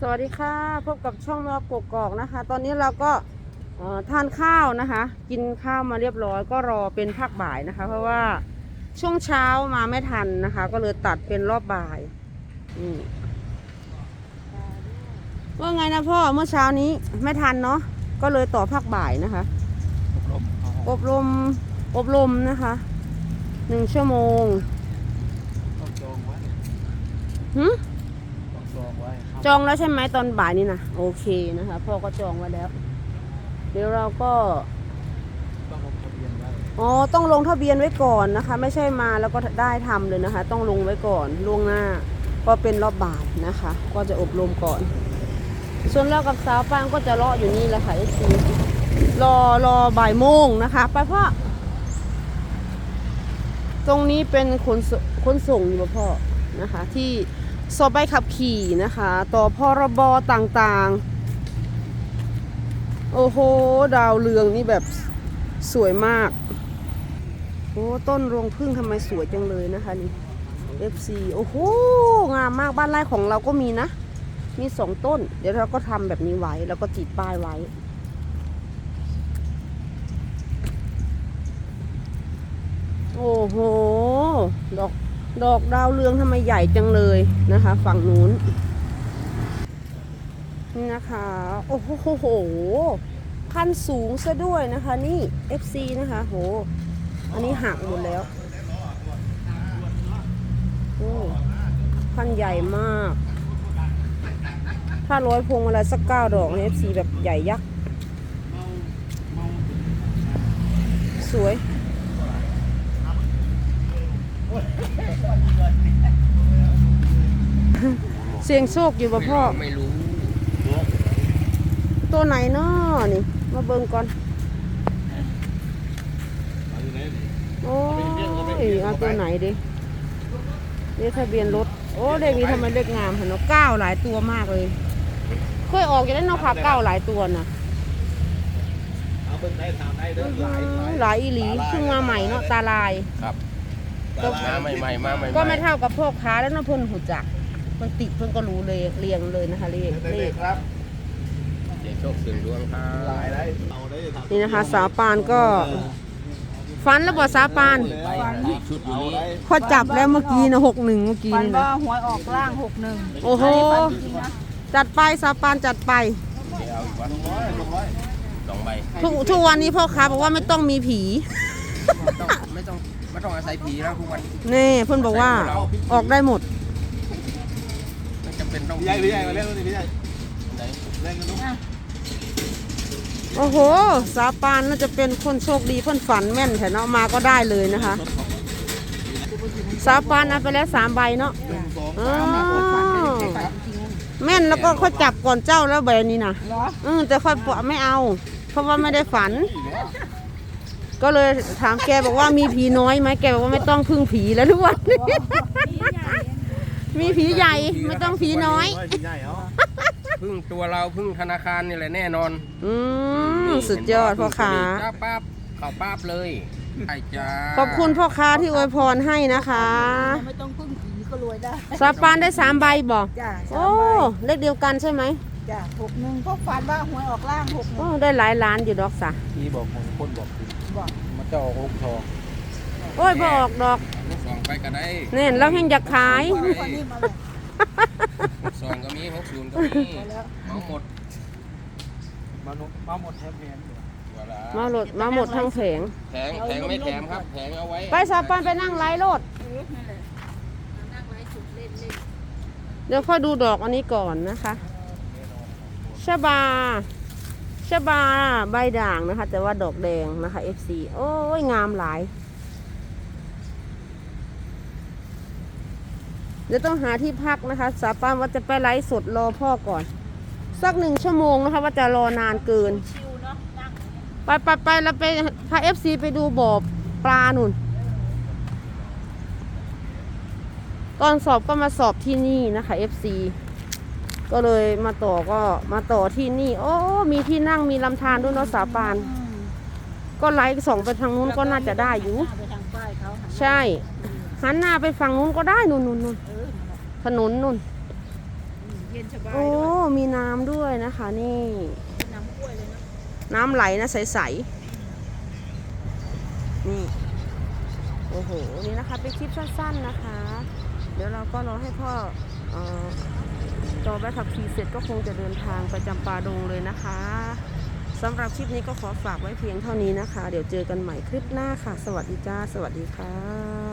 สวัสดีค่ะ พบกับช่องแมวกกอกนะคะ ตอนนี้เราก็เอ่อทานข้าวนะคะ กินข้าวมาเรียบร้อยก็รอเป็นภาคบ่ายนะคะ เพราะว่าช่วงเช้ามาไม่ทันนะคะ ก็เลยตัดเป็นรอบบ่ายนี่ว่าไงนะพ่อเมื่อเช้านี้ไม่ทันเนาะก็เลยต่อภาคบ่ายนะคะ อบรมอบรมนะคะหนึ่งชั่วโมงต้องจองไว้หึต้องจองไว้ครับ จองแล้วใช่ไหมตอนบ่ายนี่นะโอเคนะคะพ่อก็จองไว้แล้ว เดี๋ยวเราก็ต้องลงทะเบียนไว้อ๋อต้องลงทะเบียนไว้ก่อนนะคะ ไม่ใช่มาแล้วก็ได้ทำเลยนะคะ ต้องลงไว้ก่อนล่วงหน้า ก็เป็นรอบบ่ายนะคะ ก็จะอบรมก่อน ส่วนเรากับสาวปางก็จะรออยู่นี่แหละค่ะไอซีรอรอบ่ายโมงนะคะ ไปพ่อตรงนี้เป็นขนสขนส่งอยู่ป่ะพ่อนะคะ ที่ สอบใบขับขี่นะคะ ต่อพรบต่างๆ โอ้โห ดาวเรืองนี่แบบสวยมาก โอ้ ต้นรวงพึ่งทำไมสวยจังเลยนะคะนี่ FC โอ้โห งามมากบ้านไร่ของเราก็มีนะ มีสองต้น เดี๋ยวเราก็ทำแบบนี้ไว้ แล้วก็ติดป้ายไว้โอ้โห ดอก ดอกดาวเรืองทำไมใหญ่จังเลยนะคะ ฝั่งนู้นนี่นะคะ โอ้โหคันสูงซะด้วยนะคะ นี่ FC นะคะโห อันนี้หักหมดแล้วโอ้คันใหญ่มาก ถ้าร้อยพวงมาลัยสักเก้าดอกใน FC แบบใหญ่ยักษ์ สวย เสียงโชคอยู่ป่ะพ่อ ไม่รู้ตัวไหนเนาะนี่ มาเบิ่งก่อนเอาอยู่ไหนนี่โอ้ยเอาตัวไหนดิเลขทะเบียนรถ โอ้เลขนี้ทำไมเลขงามเห็นเนาะเก้าหลายตัวมากเลย เคยออกอย่างนั้นเนาะค่ะเก้าหลายตัวน่ะเอาเบิ่งได้ทำได้เด้อหลายหลายหลายอีหลีเพิ่งมาใหม่เนาะตาลายครับ ตลดมาใหม่ๆมาใหม่ๆก็ไม่เท่ากับพวกค้าแล้วเนาะเพิ่นหูจักเพิ่นติดเพิ่นก็รู้เลยเรียงเลยนะคะเลขได้เลเลยขครับเจ๊โชคสึงดวงครัหลายบได้เอาได้ทำนี่นะคะสาวปานก็ฟันแล้วบ่สาวปานไปชุดอยู่เอานี้ได้พอจับแล้วเมื่อกี้นะหกหนึ่งเมื่อกี้ฝันนี่ว่านะหวยออกล่างหกหนึ่งโอ้โหจัดไปสาวปานจัดไปเดี๋ยวเอาอีกวะร้อยลงร้อยสองใบทุกทุกวันนี้พ่อค้าบอกว่าไม่ต้องมีผี ไม่ต้องไม่ต้องไม่ต้องอาศัยผีแล้วทุกวันนี้นี่เพื่อนบอกว่าออกได้หมดไม่จำเป็นต้องพี่ใหญ่พี่ใหญ่มาเล่นนี่พี่ใหญ่ไหนเล่นกันลูกโอ้โห สาปานน่าจะเป็นคนโชคดีเพื่อนฝันแม่นแถวเนาะมาก็ได้เลยนะคะ สาปานเอาไปแล้วสามใบเนาะหนึ่งสองอ้าสามวแม่นแล้วก็เขาจับก่อนเจ้าแล้วใบนี้นะเหรออือแต่ค่อยปะไม่เอา เพราะว่าไม่ได้ฝัน ก็เลยถามแกบอกว่ามีผีน้อยไหมแกบอกว่าไม่ต้องพึ่งผีแล้วทุกวันนี้มีผีใหญ่ไม่ต้องผีน้อยพี่ใหญ่เอาพึ่งตัวเราพึ่งธนาคารนี่แหละแน่นอนอืมสุดยอดพ่อค้าจ้าป้าบเข้าป้าบเลยไอ้จ้าขอบคุณพ่อค้าที่อวยพรให้นะคะไม่ต้องพึ่งผีก็รวยได้สาปานได้สามใบบอกจ้าโอ้เลขเดียวกันใช่ไหมจ้าหกหนึ่งเพราะฝันว่าหวยออกล่างหกหโอ้นึ่งได้หลายล้านอยู่ดอกสะพี่บอกของคนบอก บอกมันจะออกหกทองโอ้ยบอกดอกลูกสองไปก็ได้เนี่ยเราแห่งอยากขายวันนี้มาเลยหกสองก็มีหกศูนย์ก็มีเมาหมดมาหมดมาหมดแทมแพนตัวละมาหลดมาหมดทั้งแผงแผงแผงไม่แถมครับแผงเอาไว้ไปสาปานไปนั่งไล่รถเออนั่นแหละนั่งไว้สุดเล่นเล่นเดี๋ยวค่อยดูดอกอันนี้ก่อนนะคะชบา ชบาใบด่างนะคะ แต่ว่าดอกแดงนะคะ FC โอ้ยงามหลายเดี๋ยวต้องหาที่พักนะคะ สาปานว่าจะไปไลฟ์สดรอพ่อก่อน สักหนึ่งชั่วโมงนะคะว่าจะรอนานเกิน ไปไปไปแล้วไปพาเอฟซีไปดูบ่อปลาหนุนตอนสอบก็มาสอบที่นี่นะคะเอฟซี ก็เลยมาต่อก็มาต่อที่นี่โอ้มีที่นั่งมีลำธารด้วยเนาะสาปาน ก็ไลฟ์ส่องไปทางนู้นก็น่าจะได้อยู่หน้าไปทางป้ายเขาหันใช่หันหน้าไปฝั่งนู้นก็ได้นู่นนู่นนู่นเออนั่นแหละถนนนู่นเย็นสบายโอ้ด้วยมีน้ำด้วยนะคะ นี่ เป็นน้ำกล้วยเลยเนาะน้ำไหลนะใสๆ นี่ โอ้โห นี่นะคะ เป็นคลิปสั้นๆนะคะ เดี๋ยวเราก็รอให้พ่อเออ จองใบขับขี่เสร็จก็คงจะเดินทางไปจำปาดงเลยนะคะสำหรับคลิปนี้ก็ขอฝากไว้เพียงเท่านี้นะคะ เดี๋ยวเจอกันใหม่คลิปหน้าค่ะ สวัสดีจ้า สวัสดีค่ะ